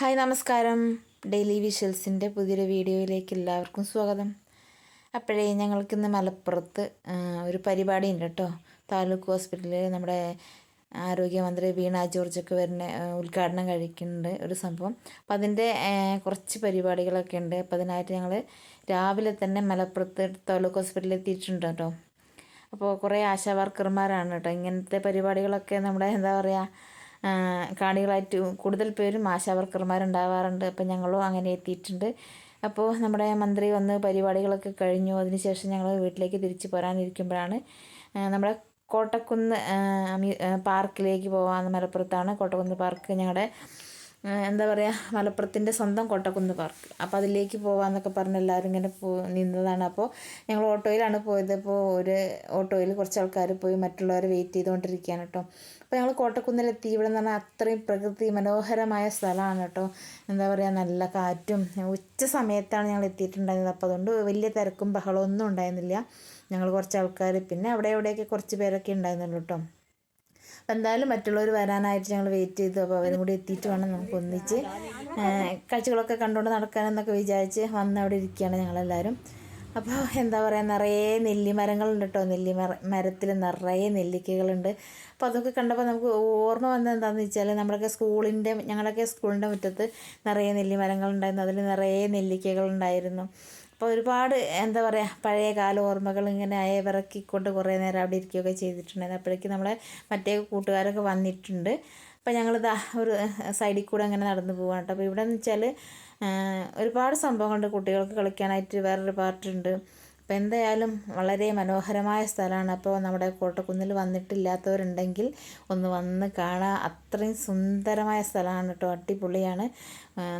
Hi നമസ്കാരം. Daily വിഷ്വൽസിന്റെ പുതിയൊരു വീഡിയോയിലേക്ക് എല്ലാവർക്കും സ്വാഗതം. അപ്പോഴേ ഞങ്ങൾക്കിന്ന് മലപ്പുറത്ത് ഒരു പരിപാടി ഉണ്ട് കേട്ടോ. താലൂക്ക് ഹോസ്പിറ്റലിൽ നമ്മുടെ ആരോഗ്യമന്ത്രി വീണ ജോർജൊക്കെ വരുന്ന ഉദ്ഘാടനം കഴിക്കുന്നുണ്ട് ഒരു സംഭവം. അപ്പം അതിന്റെ കുറച്ച് പരിപാടികളൊക്കെ ഉണ്ട്. അപ്പം അതിനായിട്ട് ഞങ്ങൾ രാവിലെ തന്നെ മലപ്പുറത്ത് താലൂക്ക് ഹോസ്പിറ്റലിൽ എത്തിയിട്ടുണ്ട് കേട്ടോ. അപ്പോൾ കുറേ ആശാ വർക്കർമാരാണ് കേട്ടോ. ഇങ്ങനത്തെ പരിപാടികളൊക്കെ നമ്മുടെ എന്താ പറയുക കാണികളായിട്ട് കൂടുതൽ പേരും ആശാ വർക്കർമാരുണ്ടാവാറുണ്ട് അപ്പോൾ ഞങ്ങളും അങ്ങനെ എത്തിയിട്ടുണ്ട്. അപ്പോൾ നമ്മുടെ മന്ത്രി വന്ന് പരിപാടികളൊക്കെ കഴിഞ്ഞു. അതിനുശേഷം ഞങ്ങൾ വീട്ടിലേക്ക് തിരിച്ചു പോരാനിരിക്കുമ്പോഴാണ് നമ്മുടെ കോട്ടക്കുന്ന് പാർക്കിലേക്ക് പോകാൻ മലപ്പുറത്താണ് കോട്ടക്കുന്ന് പാർക്ക് ഞങ്ങളുടെ എന്താ പറയുക മലപ്പുറത്തിന്റെ സ്വന്തം കോട്ടക്കുന്ന് പാർക്ക്. അപ്പോൾ അതിലേക്ക് പോകാമെന്നൊക്കെ പറഞ്ഞ് എല്ലാവരും ഇങ്ങനെ പോ നിന്നതാണ്. അപ്പോൾ ഞങ്ങൾ ഓട്ടോയിലാണ് പോയത്. അപ്പോൾ ഒരു ഓട്ടോയിൽ കുറച്ച് ആൾക്കാർ പോയി മറ്റുള്ളവരെ വെയിറ്റ് ചെയ്തുകൊണ്ടിരിക്കുകയാണ് കേട്ടോ അപ്പോൾ ഞങ്ങൾ കോട്ടക്കുന്നിലെത്തി. ഇവിടെ എന്ന് പറഞ്ഞാൽ അത്രയും പ്രകൃതി മനോഹരമായ സ്ഥലമാണ് കേട്ടോ എന്താ പറയുക നല്ല കാറ്റും. ഉച്ച സമയത്താണ് ഞങ്ങൾ എത്തിയിട്ടുണ്ടായിരുന്നത്. അപ്പോൾ അതുകൊണ്ട് വലിയ തിരക്കും ബഹളമൊന്നും ഉണ്ടായിരുന്നില്ല. ഞങ്ങൾ കുറച്ച് ആൾക്കാർ പിന്നെ അവിടെ എവിടെയൊക്കെ കുറച്ച് പേരൊക്കെ ഉണ്ടായിരുന്നുള്ളൂ കേട്ടോ അപ്പം എന്തായാലും മറ്റുള്ളവർ വരാനായിട്ട് ഞങ്ങൾ വെയിറ്റ് ചെയ്തു. അപ്പോൾ അവരും കൂടി എത്തിയിട്ട് വേണം നമുക്ക് ഒന്നിച്ച് കാഴ്ചകളൊക്കെ കണ്ടുകൊണ്ട് നടക്കാനെന്നൊക്കെ വിചാരിച്ച് വന്ന് അവിടെ ഇരിക്കുകയാണ് ഞങ്ങളെല്ലാവരും. അപ്പോൾ എന്താ പറയുക നിറയെ നെല്ലിമരങ്ങളുണ്ട് കേട്ടോ നെല്ലി മര മരത്തിൽ നിറയെ നെല്ലിക്കകളുണ്ട്. അപ്പോൾ അതൊക്കെ കണ്ടപ്പോൾ നമുക്ക് ഓർമ്മ വന്നത് എന്താണെന്ന് വെച്ചാൽ നമ്മുടെയൊക്കെ സ്കൂളിന്റെ ഞങ്ങളുടെയൊക്കെ സ്കൂളിന്റെ മുറ്റത്ത് നിറയെ നെല്ലിമരങ്ങളുണ്ടായിരുന്നു. അതിൽ നിറയെ നെല്ലിക്കകളുണ്ടായിരുന്നു. അപ്പോൾ ഒരുപാട് എന്താ പറയുക പഴയ കാല ഓർമ്മകൾ ഇങ്ങനെ അയവിറക്കിക്കൊണ്ട് കുറേ നേരം അവിടെ ഇരിക്കുകയൊക്കെ ചെയ്തിട്ടുണ്ടായിരുന്നു. അപ്പോഴേക്കും നമ്മളെ മറ്റേ കൂട്ടുകാരൊക്കെ വന്നിട്ടുണ്ട്. അപ്പോൾ ഞങ്ങളിതാ ഒരു സൈഡിൽ കൂടെ അങ്ങനെ നടന്നു പോവാണ് കേട്ടോ. അപ്പോൾ ഇവിടെ എന്ന് വെച്ചാൽ ഒരുപാട് സംഭവങ്ങളുണ്ട്. കുട്ടികൾക്ക് കളിക്കാനായിട്ട് വേറൊരു പാർട്ടുണ്ട് അപ്പോൾ എന്തായാലും വളരെ മനോഹരമായ സ്ഥലമാണ്. അപ്പോൾ നമ്മുടെ കോട്ടക്കുന്നിൽ വന്നിട്ടില്ലാത്തവരുണ്ടെങ്കിൽ ഒന്ന് വന്ന് കാണാൻ അത്രയും സുന്ദരമായ സ്ഥലമാണ് കേട്ടോ. അടിപൊളിയാണ്.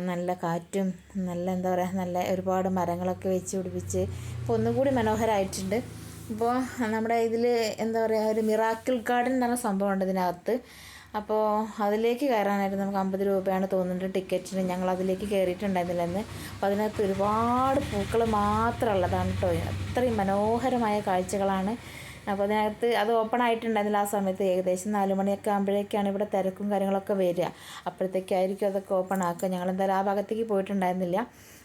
നല്ല കാറ്റും നല്ല എന്താ പറയുക നല്ല ഒരുപാട് മരങ്ങളൊക്കെ വെച്ച് പിടിപ്പിച്ച് ഇപ്പോൾ ഒന്നുകൂടി മനോഹരമായിട്ടുണ്ട് ഇപ്പോൾ നമ്മുടെ ഇതിൽ എന്താ പറയുക ഒരു മിറാക്കിൾ ഗാർഡൻ എന്ന് പറഞ്ഞ സംഭവമുണ്ട് ഇതിനകത്ത്. അപ്പോൾ അതിലേക്ക് കയറാനായിട്ട് നമുക്ക് അമ്പത് രൂപയാണ് തോന്നുന്നത് ടിക്കറ്റിന്. ഞങ്ങൾ അതിലേക്ക് കയറിയിട്ടുണ്ടായിരുന്നില്ല എന്ന് അപ്പോൾ അതിനകത്ത് ഒരുപാട് പൂക്കൾ മാത്രമുള്ളതാണ് കേട്ടോ. അത്രയും മനോഹരമായ കാഴ്ചകളാണ്. അപ്പോൾ അതിനകത്ത് അത് ഓപ്പൺ ആയിട്ടുണ്ടായിരുന്നില്ല ആ സമയത്ത്. ഏകദേശം നാല് മണിയൊക്കെ ആകുമ്പോഴേക്കാണ് ഇവിടെ തിരക്കും കാര്യങ്ങളൊക്കെ വരിക. അപ്പോഴത്തേക്കായിരിക്കും അതൊക്കെ ഓപ്പൺ ആക്കുക. ഞങ്ങൾ എന്തായാലും ആ ഭാഗത്തേക്ക് പോയിട്ടുണ്ടായിരുന്നില്ല.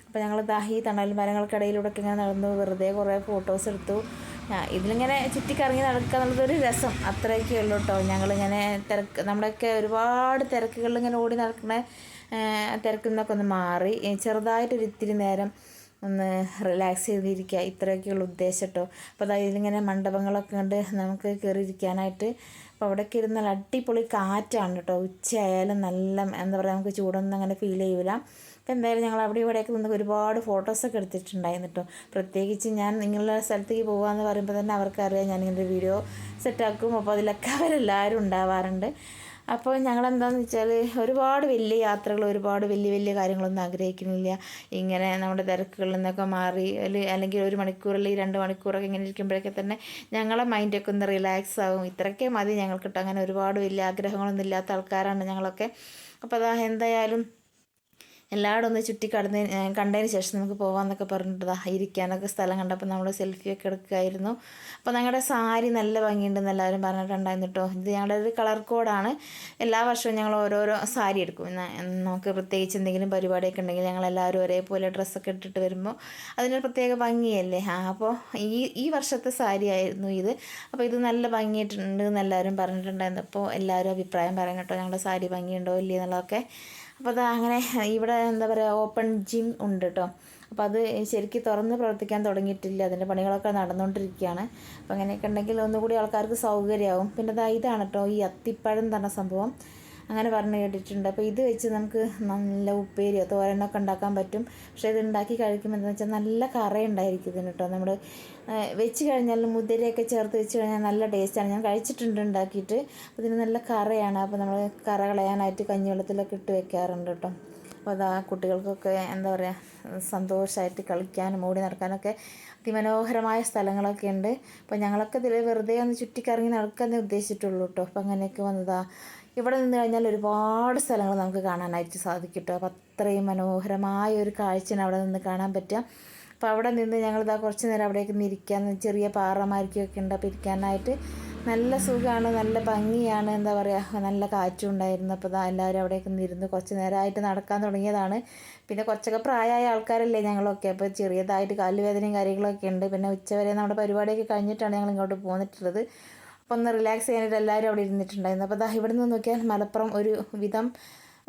അപ്പോൾ ഞങ്ങൾ ദാഹി തണൽ തണൽ മരങ്ങൾക്കിടയിലൂടെയൊക്കെ ഇങ്ങനെ നടന്നു. വെറുതെ കുറേ ഫോട്ടോസ് എടുത്തു. ഇതിലിങ്ങനെ ചുറ്റിക്കറങ്ങി നടക്കുക എന്നുള്ളതൊരു രസം. അത്രയൊക്കെ ഉള്ളൂ കേട്ടോ ഞങ്ങളിങ്ങനെ തിരക്ക് നമ്മുടെയൊക്കെ ഒരുപാട് തിരക്കുകളിലിങ്ങനെ ഓടി നടക്കുന്ന തിരക്കിൽ നിന്നൊക്കെ ഒന്ന് മാറി ചെറുതായിട്ടൊരു ഇത്തിരി നേരം ഒന്ന് റിലാക്സ് ചെയ്തിരിക്കുക. ഇത്രയൊക്കെയുള്ള ഉദ്ദേശം കേട്ടോ അപ്പോൾ അതായത് ഇതിലിങ്ങനെ മണ്ഡപങ്ങളൊക്കെ കണ്ട് നമുക്ക് കയറിയിരിക്കാനായിട്ട് അപ്പോൾ അവിടെയൊക്കെ ഇരുന്ന് അടിപൊളി കാറ്റാണ് കേട്ടോ ഉച്ചയായാലും നല്ല എന്താ പറയുക നമുക്ക് ചൂടൊന്നും അങ്ങനെ ഫീൽ ചെയ്യൂല. അപ്പോൾ എന്തായാലും ഞങ്ങൾ അവിടെ ഇവിടെയൊക്കെ നിന്ന് ഒരുപാട് ഫോട്ടോസൊക്കെ എടുത്തിട്ടുണ്ടായിരുന്നു കേട്ടോ പ്രത്യേകിച്ച് ഞാൻ നിങ്ങളുടെ സ്ഥലത്തേക്ക് പോകാമെന്ന് പറയുമ്പോൾ തന്നെ അവർക്കറിയാം ഞാൻ ഇങ്ങനെ വീഡിയോ സെറ്റാക്കും അപ്പോൾ അതിലൊക്കെ അവരെല്ലാവരും ഉണ്ടാവാറുണ്ട്. അപ്പോൾ ഞങ്ങളെന്താണെന്ന് വെച്ചാൽ ഒരുപാട് വലിയ യാത്രകൾ ഒരുപാട് വലിയ വലിയ കാര്യങ്ങളൊന്നും ആഗ്രഹിക്കുന്നില്ല. ഇങ്ങനെ നമ്മുടെ തിരക്കുകളിൽ നിന്നൊക്കെ മാറി അല്ലെങ്കിൽ ഒരു മണിക്കൂർ അല്ലെങ്കിൽ രണ്ട് മണിക്കൂറൊക്കെ ഇങ്ങനെ ഇരിക്കുമ്പോഴൊക്കെ തന്നെ ഞങ്ങളെ മൈൻഡൊക്കെ ഒന്ന് റിലാക്സ് ആവും. ഇത്രയൊക്കെ മതി ഞങ്ങൾക്ക് അങ്ങനെ ഒരുപാട് വലിയ ആഗ്രഹങ്ങളൊന്നും ഇല്ലാത്ത ആൾക്കാരാണ് ഞങ്ങളൊക്കെ. അപ്പോൾ അതാ എന്തായാലും എല്ലായിടും ഒന്ന് ചുറ്റി കടന്ന് കണ്ടതിന് ശേഷം നമുക്ക് പോകാമെന്നൊക്കെ പറഞ്ഞിട്ട് ദാ ഇരിക്കാനൊക്കെ സ്ഥലം കണ്ടപ്പോൾ നമ്മൾ സെൽഫിയൊക്കെ എടുക്കുമായിരുന്നു അപ്പോൾ ഞങ്ങളുടെ സാരി നല്ല ഭംഗിയുണ്ടെന്ന് എല്ലാവരും പറഞ്ഞിട്ടുണ്ടായിരുന്നു കേട്ടോ ഇത് ഞങ്ങളുടെ ഒരു കളർ കോഡാണ് എല്ലാ വർഷവും ഞങ്ങൾ ഓരോരോ സാരി എടുക്കും. നമുക്ക് പ്രത്യേകിച്ച് എന്തെങ്കിലും പരിപാടിയൊക്കെ ഉണ്ടെങ്കിൽ ഞങ്ങൾ എല്ലാവരും ഒരേപോലെ ഡ്രസ്സൊക്കെ ഇട്ടിട്ട് വരുമ്പോൾ അതിനൊരു പ്രത്യേക ഭംഗിയല്ലേ? ആ അപ്പോൾ ഈ ഈ വർഷത്തെ സാരി ആയിരുന്നു ഇത്. അപ്പോൾ ഇത് നല്ല ഭംഗിയായിട്ടുണ്ട് എന്ന് എല്ലാവരും പറഞ്ഞിട്ടുണ്ടായിരുന്നു. അപ്പോൾ എല്ലാവരും അഭിപ്രായം പറയാം കേട്ടോ ഞങ്ങളുടെ സാരി ഭംഗിയുണ്ടോ ഇല്ലേ എന്നുള്ളതൊക്കെ. അപ്പോൾ അത് അങ്ങനെ ഇവിടെ എന്താ പറയുക ഓപ്പൺ ജിം ഉണ്ട് കേട്ടോ അപ്പോൾ അത് ശരിക്കും തുറന്ന് പ്രവർത്തിക്കാൻ തുടങ്ങിയിട്ടില്ല. അതിന്റെ പണികളൊക്കെ നടന്നുകൊണ്ടിരിക്കുകയാണ് അപ്പോൾ അങ്ങനെയൊക്കെ ഉണ്ടെങ്കിൽ ഒന്നുകൂടി ആൾക്കാർക്ക് സൗകര്യമാവും. പിന്നെ ഇതാണ് കേട്ടോ ഈ അത്തിപ്പഴം പറഞ്ഞ സംഭവം. അങ്ങനെ പറഞ്ഞു കേട്ടിട്ടുണ്ട്. അപ്പോൾ ഇത് വെച്ച് നമുക്ക് നല്ല ഉപ്പേരിയോ തോരനൊക്കെ ഉണ്ടാക്കാൻ പറ്റും. പക്ഷേ ഇത് ഉണ്ടാക്കി കഴിക്കുമ്പോൾ എന്താണെന്ന് വെച്ചാൽ നല്ല കറയുണ്ടായിരിക്കും ഇതിന് കേട്ടോ നമ്മൾ വെച്ച് കഴിഞ്ഞാൽ മുതിരയൊക്കെ ചേർത്ത് വെച്ച് കഴിഞ്ഞാൽ നല്ല ടേസ്റ്റാണ്. ഞാൻ കഴിച്ചിട്ടുണ്ട് ഉണ്ടാക്കിയിട്ട്. ഇതിന് നല്ല കറയാണ്. അപ്പോൾ നമ്മൾ കറ കളയാനായിട്ട് കഞ്ഞിവെള്ളത്തിലൊക്കെ ഇട്ട് വെക്കാറുണ്ട് കേട്ടോ അപ്പോൾ അതാ കുട്ടികൾക്കൊക്കെ എന്താ പറയുക സന്തോഷമായിട്ട് കളിക്കാനും ഓടി നടക്കാനൊക്കെ അതിമനോഹരമായ സ്ഥലങ്ങളൊക്കെ ഉണ്ട്. അപ്പോൾ ഞങ്ങളൊക്കെ ഇതിൽ വെറുതെ ഒന്ന് ചുറ്റിക്കറങ്ങി നടക്കാനേ ഉദ്ദേശിച്ചിട്ടുള്ളൂ കേട്ടോ അപ്പോൾ അങ്ങനെയൊക്കെ വന്നതാ. ഇവിടെ നിന്ന് കഴിഞ്ഞാൽ ഒരുപാട് സ്ഥലങ്ങൾ നമുക്ക് കാണാനായിട്ട് സാധിക്കും കേട്ടോ അപ്പോൾ അത്രയും മനോഹരമായ ഒരു കാഴ്ചയാണ് അവിടെ നിന്ന് കാണാൻ പറ്റുക. അപ്പോൾ അവിടെ നിന്ന് ഞങ്ങൾ ഇതാ കുറച്ച് നേരം അവിടേക്ക് ഇരിക്കാൻ ചെറിയ പാറമാരിക്കൊക്കെ ഉണ്ട്. അപ്പോൾ ഇരിക്കാനായിട്ട് നല്ല സുഖമാണ് നല്ല ഭംഗിയാണ്. എന്താ പറയുക നല്ല കാറ്റും ഉണ്ടായിരുന്നു. അപ്പോൾ ഇതാ എല്ലാവരും അവിടെയൊക്കെ ഇരുന്ന് കുറച്ച് നേരമായിട്ട് നടക്കാൻ തുടങ്ങിയതാണ്. പിന്നെ കുറച്ചൊക്കെ പ്രായമായ ആൾക്കാരല്ലേ ഞങ്ങളൊക്കെ. അപ്പോൾ ചെറിയതായിട്ട് കാലുവേദനയും കാര്യങ്ങളൊക്കെ ഉണ്ട്. പിന്നെ ഉച്ചവരെ നമ്മുടെ പരിപാടിയൊക്കെ കഴിഞ്ഞിട്ടാണ് ഞങ്ങൾ ഇങ്ങോട്ട് പോന്നിട്ടുള്ളത്. അപ്പോൾ ഒന്ന് റിലാക്സ് ചെയ്യാനായിട്ട് എല്ലാവരും അവിടെ ഇരുന്നിട്ടുണ്ടായിരുന്നു. അപ്പോൾ ദാ ഇവിടെ നിന്ന് നോക്കിയാൽ മലപ്പുറം ഒരു വിധം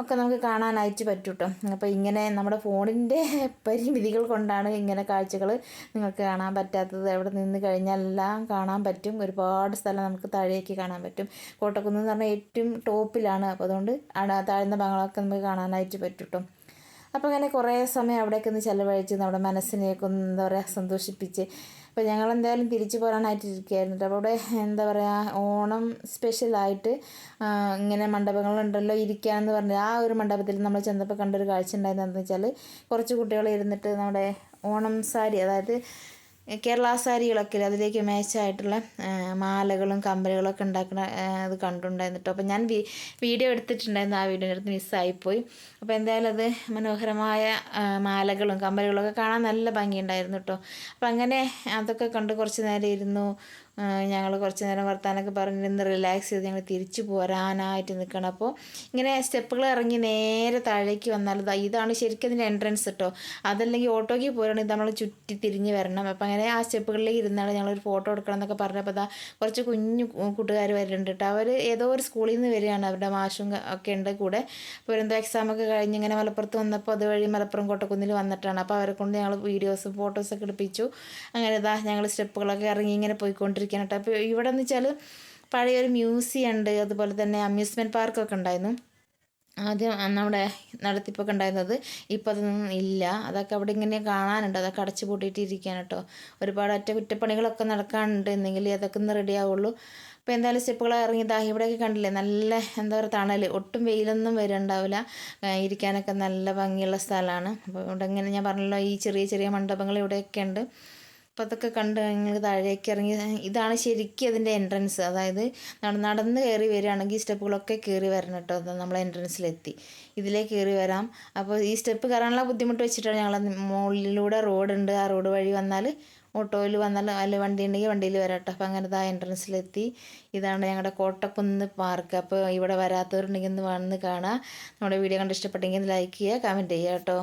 ഒക്കെ നമുക്ക് കാണാനായിട്ട് പറ്റും കേട്ടോ അപ്പോൾ ഇങ്ങനെ നമ്മുടെ ഫോണിന്റെ പരിമിതികൾ കൊണ്ടാണ് ഇങ്ങനെ കാഴ്ചകൾ നിങ്ങൾക്ക് കാണാൻ പറ്റാത്തത്. അവിടെ നിന്ന് കഴിഞ്ഞാൽ എല്ലാം കാണാൻ പറ്റും. ഒരുപാട് സ്ഥലം നമുക്ക് താഴേക്ക് കാണാൻ പറ്റും. കോട്ടക്കുന്ന് എന്ന് പറഞ്ഞാൽ ഏറ്റവും ടോപ്പിലാണ്. അപ്പോൾ അതുകൊണ്ട് താഴ്ന്ന ഭാഗങ്ങളൊക്കെ നമുക്ക് കാണാനായിട്ട് പറ്റും കേട്ടോ അപ്പോൾ അങ്ങനെ കുറേ സമയം അവിടേക്ക് ഒന്ന് ചിലവഴിച്ച് നമ്മുടെ മനസ്സിനെയൊക്കെ ഒന്ന് എന്താ പറയുക സന്തോഷിപ്പിച്ച് അപ്പോൾ ഞങ്ങൾ എന്തായാലും തിരിച്ചു പോരാനായിട്ട് ഇരിക്കുകയായിരുന്നു അപ്പോൾ അവിടെ എന്താ പറയുക ഓണം സ്പെഷ്യലായിട്ട് ഇങ്ങനെ മണ്ഡപങ്ങളുണ്ടല്ലോ ഇരിക്കാമെന്ന് പറഞ്ഞാൽ ആ ഒരു മണ്ഡപത്തിൽ നമ്മൾ ചെന്നപ്പോൾ കണ്ടൊരു കാഴ്ച ഉണ്ടായിരുന്നതെന്ന് വെച്ചാൽ കുറച്ച് കുട്ടികൾ ഇരുന്നിട്ട് നമ്മുടെ ഓണം സാരി അതായത് കേരള സാരികളൊക്കെ അതിലേക്ക് മാച്ചായിട്ടുള്ള മാലകളും കമ്പലുകളൊക്കെ ഉണ്ടാക്കുന്ന അത് കണ്ടിട്ടുണ്ടായിരുന്നു കേട്ടോ അപ്പോൾ ഞാൻ വീഡിയോ എടുത്തിട്ടുണ്ടായിരുന്നു ആ വീഡിയോ എടുത്ത് മിസ്സായിപ്പോയി അപ്പോൾ എന്തായാലും അത് മനോഹരമായ മാലകളും കമ്പലുകളൊക്കെ കാണാൻ നല്ല ഭംഗിയുണ്ടായിരുന്നു കേട്ടോ അപ്പോൾ അങ്ങനെ അതൊക്കെ കണ്ട് കുറച്ച് നേരം ഇരുന്നു. ഞങ്ങൾ കുറച്ച് നേരം വർത്താനൊക്കെ പറഞ്ഞിരുന്ന് റിലാക്സ് ചെയ്ത് ഞങ്ങൾ തിരിച്ചു പോരാനായിട്ട് നിൽക്കണം അപ്പോൾ ഇങ്ങനെ സ്റ്റെപ്പുകൾ ഇറങ്ങി നേരെ താഴേക്ക് വന്നാൽ ഇതാണ് ശരിക്കും അതിന്റെ എൻട്രൻസ് കേട്ടോ അതല്ലെങ്കിൽ ഓട്ടോയ്ക്ക് പോരാണെങ്കിൽ നമ്മൾ ചുറ്റി തിരിഞ്ഞ് വരണം. അപ്പോൾ അങ്ങനെ ആ സ്റ്റെപ്പുകളിലേക്ക് ഇരുന്നാണ് ഞങ്ങളൊരു ഫോട്ടോ എടുക്കണം എന്നൊക്കെ പറഞ്ഞപ്പോൾ അതാ കുറച്ച് കുഞ്ഞു കൂട്ടുകാർ വരുന്നുണ്ട് കേട്ടോ അവർ ഏതോ ഒരു സ്കൂളിൽ നിന്ന് വരികയാണ്. അവരുടെ മാഷും ഒക്കെ ഉണ്ട് കൂടെ. അപ്പോൾ എന്തോ എക്സാമൊക്കെ കഴിഞ്ഞ് ഇങ്ങനെ മലപ്പുറത്ത് വന്നപ്പോൾ അതുവഴി മലപ്പുറം കോട്ടക്കുന്നിൽ വന്നിട്ടാണ്. അപ്പോൾ അവരെ കൊണ്ട് ഞങ്ങൾ വീഡിയോസും ഫോട്ടോസൊക്കെ എടുപ്പിച്ചു. അങ്ങനെ ഇതാ ഞങ്ങൾ സ്റ്റെപ്പുകളൊക്കെ ഇറങ്ങി ഇങ്ങനെ പോയിക്കൊണ്ടിരിക്കും ഇരിക്കാൻ കേട്ടോ. അപ്പോൾ ഇവിടെ എന്ന് വെച്ചാൽ പഴയൊരു മ്യൂസിയം ഉണ്ട് അതുപോലെ തന്നെ അമ്യൂസ്മെന്റ് പാർക്കൊക്കെ ഉണ്ടായിരുന്നു. ആദ്യം നമ്മുടെ നടത്തിപ്പൊക്കെ ഉണ്ടായിരുന്നത് ഇപ്പോൾ അതൊന്നും ഇല്ല. അതൊക്കെ അവിടെ ഇങ്ങനെ കാണാനുണ്ട്. അതൊക്കെ അടച്ചു പൂട്ടിയിട്ട് ഇരിക്കുകയാണ് കേട്ടോ. ഒരുപാട് അറ്റകുറ്റപ്പണികളൊക്കെ നടക്കാനുണ്ട് എന്നെങ്കിൽ അതൊക്കെ ഒന്ന് റെഡി ആവുള്ളൂ. അപ്പോൾ എന്തായാലും സ്റ്റെപ്പുകൾ ഇറങ്ങി ദാ ഇവിടെയൊക്കെ കണ്ടില്ലേ? നല്ല എന്താ പറയുക തണൽ ഒട്ടും വെയിലൊന്നും വരുന്നുണ്ടാവില്ല ഇരിക്കാനൊക്കെ നല്ല ഭംഗിയുള്ള സ്ഥലമാണ്. അപ്പോൾ ഇവിടെ ഇങ്ങനെ ഞാൻ പറഞ്ഞല്ലോ ഈ ചെറിയ ചെറിയ മണ്ഡപങ്ങൾ ഇവിടെയൊക്കെ ഉണ്ട്. അപ്പോൾ അതൊക്കെ കണ്ട് ഞങ്ങൾ താഴേക്ക് ഇറങ്ങി ഇതാണ് ശരിക്കും അതിന്റെ എൻട്രൻസ് അതായത് നടന്ന് കയറി വരികയാണെങ്കിൽ സ്റ്റെപ്പുകളൊക്കെ കയറി വരണം കേട്ടോ. നമ്മൾ എൻട്രൻസിലെത്തി ഇതിലേ കയറി വരാം. അപ്പോൾ ഈ സ്റ്റെപ്പ് കയറാനുള്ള ബുദ്ധിമുട്ട് വെച്ചിട്ടാണ് ഞങ്ങൾ മുകളിലൂടെ റോഡുണ്ട്. ആ റോഡ് വഴി വന്നാൽ ഓട്ടോയിൽ വന്നാൽ അല്ല വണ്ടി ഉണ്ടെങ്കിൽ വണ്ടിയിൽ വരാട്ടോ അപ്പോൾ അങ്ങനെ ആ എൻട്രൻസിലെത്തി ഇതാണ് ഞങ്ങളുടെ കോട്ടക്കുന്ന് പാർക്ക്. അപ്പോൾ ഇവിടെ വരാത്തവരുണ്ടെങ്കിൽ ഒന്ന് വന്ന് കാണാം. നമ്മുടെ വീഡിയോ കണ്ട് ഇഷ്ടപ്പെട്ടെങ്കിൽ ലൈക്ക് ചെയ്യുക കമന്റ് ചെയ്യുക കേട്ടോ.